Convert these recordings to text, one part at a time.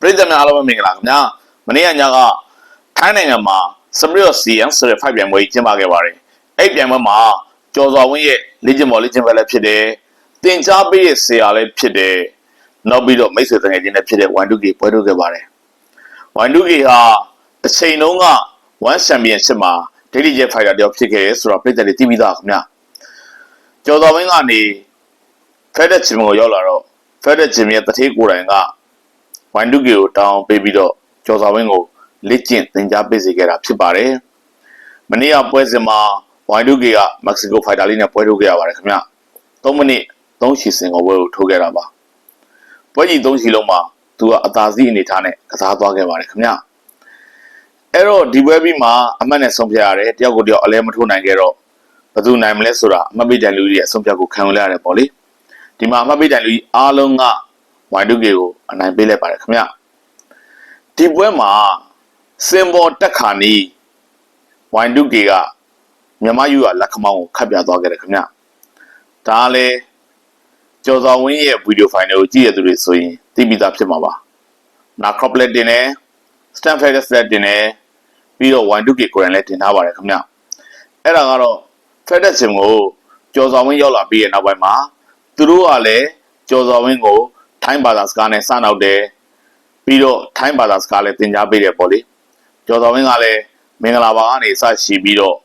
ပြည်သူများအားလုံးပဲမင်္ဂလာခင်ဗျာမနေ့ကညကထိုင်းနိုင်ငံမှာစပရီယော့စီယန်ဆိုတဲ့ဖိုက်ပြိုင်ပွဲကြီးကျင်းပခဲ့ပါတယ်အဲ့ပြိုင်ပွဲမှာကျော်စွာဝင်းရဲ့လေ့ကျင့်ပေါ်လေ့ကျင့်ပွဲလည်းဖြစ်တယ်တင် जा ပေးရဲ့ဆရာလည်းဖြစ်တယ်နောက်ပြီးတော့မိတ်ဆွေတငယ်ချင်းလည်းဖြစ်တဲ့ဝန်ဒုကေပွဲထုတ်ခဲ့ပါတယ်ဝန်ဒုကေဟာတစ်ချိန်လုံးက1 championship မှာ daily jet fighter တယောက်ဖြစ်ခဲ့ရဲဆိုတော့ပြည်သူတွေသိပြီးသားခင်ဗျာကျော်စွာဝင်းကနေဖက်တဲ့ဂျင်ကိုရောက်လာတော့ဖက်တဲ့ဂျင်ရဲ့တထေးကိုယ်တိုင်က ဝိုင်ဒုကေကိုတောင်းပေးပြီးတော့ကျော်စာဝင်းကိုလက်ကျင့်သင်ကြားပေးစေခဲ့တာဖြစ်ပါတယ်။မနေ့ကပွဲစဉ်မှာဝိုင်ဒုကေကမက္ကဆီကိုဖိုက်တာလေးနဲ့ပွဲထုတ်ခဲ့ရပါတယ်ခင်ဗျ။3မိနစ်3ရှီစင်ကိုပွဲကိုထိုးခဲ့တာပါ။ပွဲကြီး3ရှီလုံးမှာသူကအသာစီးအနေထားနဲ့ကစားသွားခဲ့ပါတယ်ခင်ဗျ။အဲ့တော့ဒီပွဲပြီးမှာအမှတ်နဲ့ဆုံးဖြတ်ရတယ်တယောက်ကိုတယောက်အလဲမထိုးနိုင်ခဲ့တော့ဘယ်သူနိုင်မလဲဆိုတာအမှတ်ပိတန်လူကြီးရဲ့အဆုံးဖြတ်ကိုခံယူလိုက်ရတယ်ပေါ့လေ။ဒီမှာအမှတ်ပေးတိုင်လူကြီးအားလုံးက ဝိုင်ဒုကေကိုအနိုင်ပေးလိုက်ပါတယ်ခင်ဗျဒီပွဲမှာစင်ပေါ်တက်ခါနီးဝိုင်ဒုကေကမြန်မာယူကလက်ခမောင်းကိုခတ်ပြသွားခဲ့တယ်ခင်ဗျဒါလည်းကျော်စော်ဝင်းရဲ့ဗီဒီယိုဖိုင်တွေကိုကြည့်ရသူတွေဆိုရင်သိပြီးသားဖြစ်မှာပါနာခရော့ပလက်တင်နဲ့စတန်ဖက်စလက်တင်နဲ့ပြီးတော့ဝိုင်ဒုကေကိုရန်လည်းတင်ထားပါတယ်ခင်ဗျအဲ့ဒါကတော့ဖက်ဒက်စင်ကိုကျော်စော်ဝင်းရောက်လာပြီးရဲ့နောက်ပိုင်းမှာသူတို့ကလည်းကျော်စော်ဝင်းကို ထိုင်းဘာသာစကားနဲ့စနောက်တယ်ပြီးတော့ထိုင်းဘာသာစကားလည်းသင်ကြားပေးတယ်ပေါ့လေကျော်စော်ဝင်းကလည်းမင်္ဂလာပါကနေစရှိပြီးတော့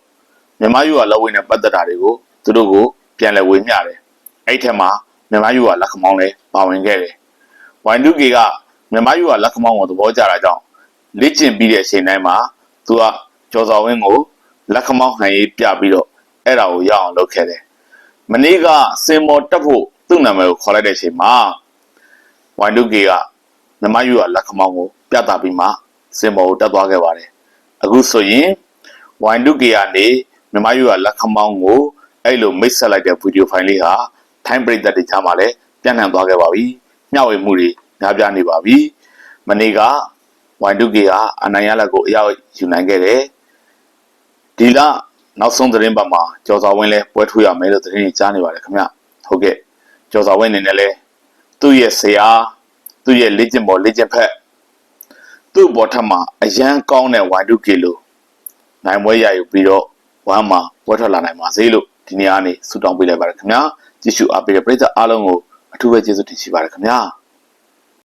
မြန်မာယူကလက်ဝဲနဲ့ပတ်သက်တာတွေကိုသူတို့ကိုပြန်လည်ဝေမျှတယ်အဲ့ထက်မှာမြန်မာယူကလက်ခမောင်းလည်းပါဝင်ခဲ့တယ်ဝိုင်ဒုကေကမြန်မာယူကလက်ခမောင်းကိုသဘောကျတာကြောင့်လေ့ကျင့်ပြီးတဲ့အချိန်တိုင်းမှာသူကကျော်စော်ဝင်းကိုလက်ခမောင်းဟန်ရေးပြပြီးတော့အဲ့ဒါကိုရအောင်လုပ်ခဲ့တယ်မနေ့ကစင်မော်တက်ဖို့သူ့နာမည်ကိုခေါ်လိုက်တဲ့အချိန်မှာ ဝိုင်ဒုကေကနမယူကလက်ခမောင်းကိုပြသပြီးမှစင်မော်ကိုတက်သွားခဲ့ပါတယ်အခုဆိုရင်ဝိုင်ဒုကေကနေနမယူကလက်ခမောင်းကိုအဲ့လိုမိတ်ဆက်လိုက်တဲ့ဗီဒီယိုဖိုင်လေးဟာထိုင်းပရိသတ်တွေကြားမှာလည်းပြန့်နှံ့သွားခဲ့ပါပြီမျှဝေမှုတွေများပြားနေပါပြီမနေ့ကဝိုင်ဒုကေကအနိုင်ရလက်ကိုအရောက်ယူနိုင်ခဲ့တယ်ဒီလနောက်ဆုံးသတင်းပတ်မှာကျော်စာဝင်းလဲပွဲထူရမယ်လို့သတင်းကြီးကြားနေပါတယ်ခင်ဗျဟုတ်ကဲ့ကျော်စာဝင်းအနေနဲ့လဲ သူ့ရဲ့ဆရာသူ့ရဲ့လေ့ကျင့်ပေါ်လေ့ကျင့်ဖက်သူ့ဘောထက်မှာအရန်ကောင်းတဲ့ဝိုင်ဒုကေလိုနိုင်ပွဲရယူပြီးတော့ဝမ်းမှာပွဲထွက်လာနိုင်ပါစေလို့ဒီနေ့ကနေဆုတောင်းပေးလိုက်ပါတယ်ခင်ဗျာကြည့်ရှုအားပေးတဲ့ပရိသတ်အားလုံးကိုအထူးပဲကျေးဇူးတင်ရှိပါတယ်ခင်ဗျာ